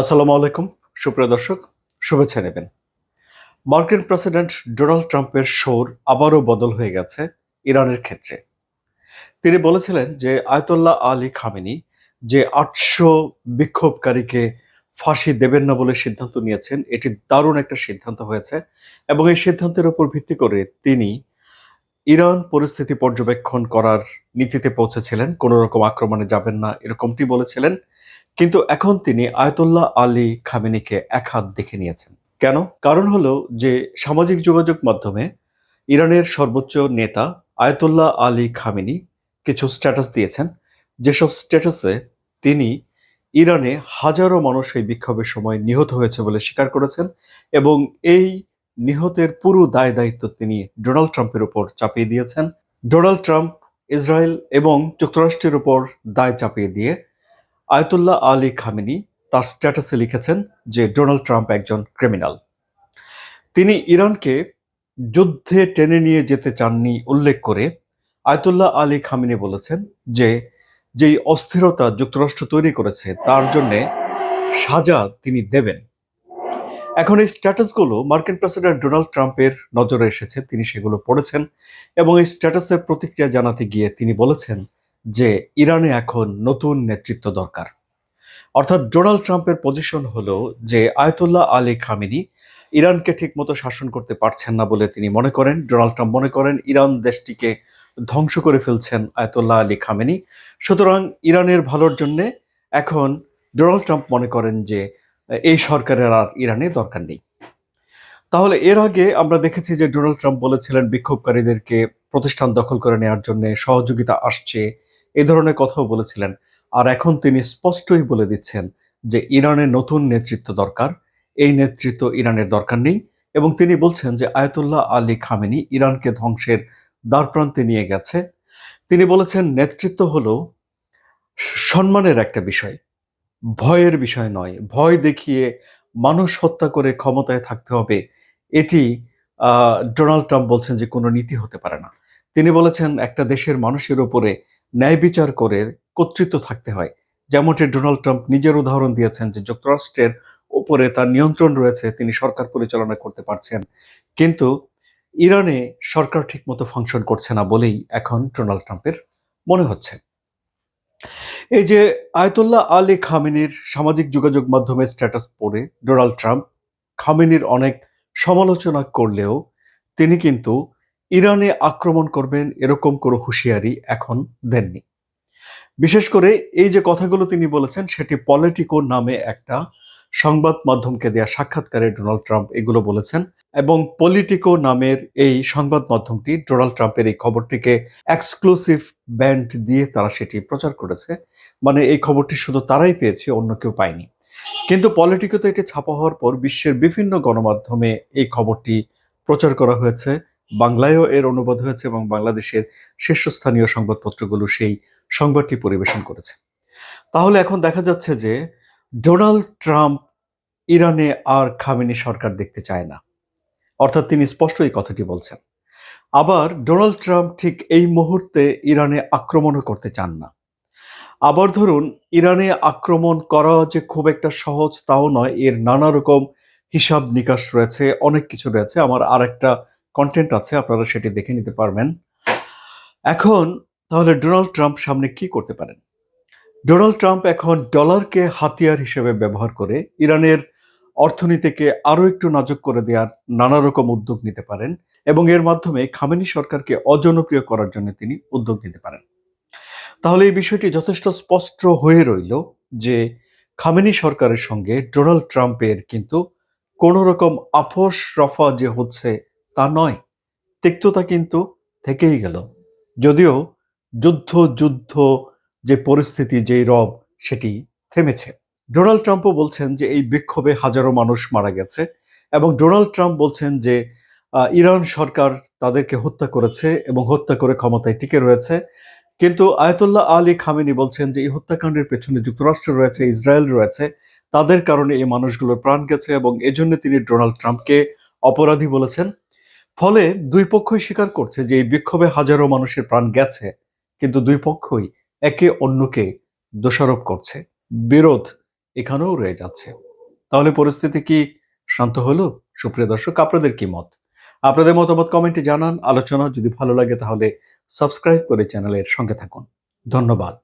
আসসালামু আলাইকুম, সুপ্রিয় দর্শক, শুভেচ্ছা নেবেন। মার্কিন প্রেসিডেন্ট ডোনাল্ড ট্রাম্পের সোর আবারও বদল হয়ে গেছে ইরানের ক্ষেত্রে। তিনি বলেছিলেন যে আয়তুল্লাহ আলী খামেনি যে আটশো বিক্ষোভকারীকে ফাঁসি দেবেন না বলে সিদ্ধান্ত নিয়েছেন, এটি দারুণ একটা সিদ্ধান্ত হয়েছে এবং এই সিদ্ধান্তের উপর ভিত্তি করে তিনি ইরান পরিস্থিতি পর্যবেক্ষণ করার নীতিতে পৌঁছেছিলেন, কোনো রকম আক্রমণে যাবেন না, এরকমটি বলেছিলেন। কিন্তু এখন তিনি আয়তুল্লাহ আলী খামেনিকে এক হাত দেখে নিয়েছেন। কেন? কারণ হলো যে সামাজিক যোগাযোগ মাধ্যমে ইরানের সর্বোচ্চ নেতা আয়তুল্লাহ আলী খামেনি কিছু স্ট্যাটাস দিয়েছেন। যেসব স্ট্যাটাসে তিনি ইরানে হাজারো মানুষ এই বিক্ষোভের সময় নিহত হয়েছে বলে স্বীকার করেছেন এবং এই নিহতের পুরো দায় দায়িত্ব তিনি ডোনাল্ড ট্রাম্পের উপর চাপিয়ে দিয়েছেন। ডোনাল্ড ট্রাম্প ইসরায়েল এবং যুক্তরাষ্ট্রের উপর দায় চাপিয়ে দিয়ে আয়তুল্লাহ আলী খামিনি তার স্ট্যাটাসে লিখেছেন যে ডোনাল্ড ট্রাম্প একজন ক্রিমিনাল। তিনি ইরানকে যুদ্ধে টেনে নিয়ে যেতে চাননি উল্লেখ করে আয়তুল্লাহ আলী খামিনি বলেছেন যে যেই অস্থিরতা যুক্তরাষ্ট্র তৈরি করেছে তার জন্যে সাজা তিনি দেবেন। এখন এই স্ট্যাটাসগুলো মার্কিন প্রেসিডেন্ট ডোনাল্ড ট্রাম্পের নজরে এসেছে, তিনি সেগুলো পড়েছেন এবং এই স্ট্যাটাসের প্রতিক্রিয়া জানাতে গিয়ে তিনি বলেছেন যে ইরানে এখন নতুন নেতৃত্ব দরকার। অর্থাৎ ডোনাল্ড ট্রাম্পের পজিশন হলো যে আয়তুল্লাহ আলী খামিনি ইরানকে ঠিকমতো শাসন করতে পারছেন না বলে তিনি মনে করেন। ডোনাল্ড ট্রাম্প মনে করেন ইরান দেশটিকে ধ্বংস করে ফেলছেন আয়তুল্লাহ আলী খামেনি। সুতরাং ইরানের ভালোর জন্য এখন ডোনাল্ড ট্রাম্প মনে করেন যে এই সরকারের আর ইরানে দরকার নেই। তাহলে এর আগে আমরা দেখেছি যে ডোনাল্ড ট্রাম্প বলেছিলেন বিক্ষোভকারীদেরকে প্রতিষ্ঠান দখল করে নেওয়ার জন্য সহযোগিতা আসছে এই ধরনের কথাও বলেছিলেন। আর এখন তিনি স্পষ্টই বলে দিচ্ছেন যে ইরানের নতুন নেতৃত্ব দরকার। এই নেতৃত্ব ইরানের দরকার নেই এবং তিনি বলছেন যে আয়তুল্লাহ আলী খামেনি ইরানকে ধ্বংসের দ্বারপ্রান্তে নিয়ে গেছে। তিনি বলেছেন নেতৃত্ব হলো সম্মানের একটা বিষয়, ভয়ের বিষয় নয়। ভয় দেখিয়ে মানুষ হত্যা করে ক্ষমতায় থাকতে হবে। এটি ডোনাল্ড ট্রাম্প বলছেন যে কোনো নীতি হতে পারে না। তিনি বলেছেন একটা দেশের মানুষের উপরে ন্যায় বিচার করে কর্তৃত্ব থাকতে হয়। যেমনটি ডোনাল্ড ট্রাম্প নিজের উদাহরণ দিয়েছেন যে যুক্তরাষ্ট্রের উপরে তার নিয়ন্ত্রণ রয়েছে, তিনি সরকার পরিচালনা করতে পারছেন। কিন্তু ইরানে সরকার ঠিকমতো ফাংশন করছে না বলেই এখন ডোনাল্ড ট্রাম্পের মনে হচ্ছে। এই যে আয়তুল্লাহ আলী খামেনির সামাজিক যোগাযোগ মাধ্যমে স্ট্যাটাস পড়ে, ডোনাল্ড ট্রাম্প খামেনির অনেক সমালোচনা করলেও তিনি কিন্তু ইরানে আক্রমণ করবেন এরকম কোনো হুঁশিয়ারি এখন দেননি। বিশেষ করে এই যে কথাগুলো তিনি বলেছেন, সেটি পলিটিকো নামে একটা সংবাদ মাধ্যমকে দেয়া সাক্ষাৎকারে ডোনাল্ড ট্রাম্প এগুলো বলেছেন এবং পলিটিকো নামের এই সংবাদ মাধ্যমটি ডোনাল্ড ট্রাম্পের এই খবরটিকে এক্সক্লুসিভ ব্যান্ড দিয়ে তারা সেটি প্রচার করেছে। মানে এই খবরটি শুধু তারাই পেয়েছে, অন্য কেউ পায়নি। কিন্তু পলিটিকোতে এটি ছাপা হওয়ার পর বিশ্বের বিভিন্ন গণমাধ্যমে এই খবরটি প্রচার করা হয়েছে। বাংলায়ও এর অনুবাদ হয়েছে এবং বাংলাদেশের শীর্ষস্থানীয় সংবাদপত্রগুলো সেই সংবাদটি পরিবেশন করেছে। তাহলে এখন দেখা যাচ্ছে যে ডোনাল্ড ট্রাম্প ইরানে আর খামেনি সরকার দেখতে চায় না। অর্থাৎ তিনি স্পষ্ট এই কথাটি বলছেন। আবার ডোনাল্ড ট্রাম্প ঠিক এই মুহূর্তে ইরানে আক্রমণও করতে চান না। আবার ধরুন, ইরানে আক্রমণ করা যে খুব একটা সহজ তাও নয়, এর নানা রকম হিসাব নিকাশ রয়েছে, অনেক কিছু রয়েছে। আমার আর একটা কন্টেন্ট আছে, আপনারা সেটি দেখে নিতে পারবেন। এখন, তাহলে ডোনাল্ড ট্রাম্প সামনে কি করতে পারেন? ডোনাল্ড ট্রাম্প এখন ডলারকে হাতিয়ার হিসেবে ব্যবহার করে ইরানের অর্থনীতিকে আরও একটু নাজুক করে দেওয়ার নানা রকম উদ্যোগ নিতে পারেন এবং এর মাধ্যমে খামেনি সরকারকে অজনপ্রিয় করার জন্য তিনি উদ্যোগ নিতে পারেন। তাহলে এই বিষয়টি যথেষ্ট স্পষ্ট হয়ে রইল যে খামেনি সরকারের সঙ্গে ডোনাল্ড ট্রাম্পের কিন্তু কোনো রকম আপোষ রফা যে হচ্ছে তা নয়, তিক্ততা কিন্তু থেকেই গেল। যদিও যুদ্ধ যুদ্ধ, যে পরিস্থিতি, যেই রব, সেটি থেমেছে। ডোনাল্ড ট্রাম্পও বলছেন যে এই বিক্ষোভে হাজারো মানুষ মারা গেছে এবং ডোনাল্ড ট্রাম্প বলছেন যে ইরান সরকার তাদেরকে হত্যা করেছে এবং হত্যা করে ক্ষমতায় টিকে রয়েছে। কিন্তু আয়তুল্লাহ আলী খামেনি বলছেন যে এই হত্যাকাণ্ডের পেছনে যুক্তরাষ্ট্র রয়েছে, ইসরায়েল রয়েছে, তাদের কারণে এই মানুষগুলোর প্রাণ গেছে এবং এজন্য তিনি ডোনাল্ড ট্রাম্পকে অপরাধী বলেছেন। ফলে দুই পক্ষই স্বীকার করছে যে এই বিক্ষোভে হাজারো মানুষের প্রাণ গেছে, কিন্তু দুই পক্ষই একে অন্যকে দোষারোপ করছে। বিরোধ এখানেও রয়ে যাচ্ছে। তাহলে পরিস্থিতি কি শান্ত হলো? সুপ্রিয় দর্শক, আপনাদের কি মত? আপনাদের মতামত কমেন্টে জানান। আলোচনা যদি ভালো লাগে তাহলে সাবস্ক্রাইব করে চ্যানেলের সঙ্গে থাকুন। ধন্যবাদ।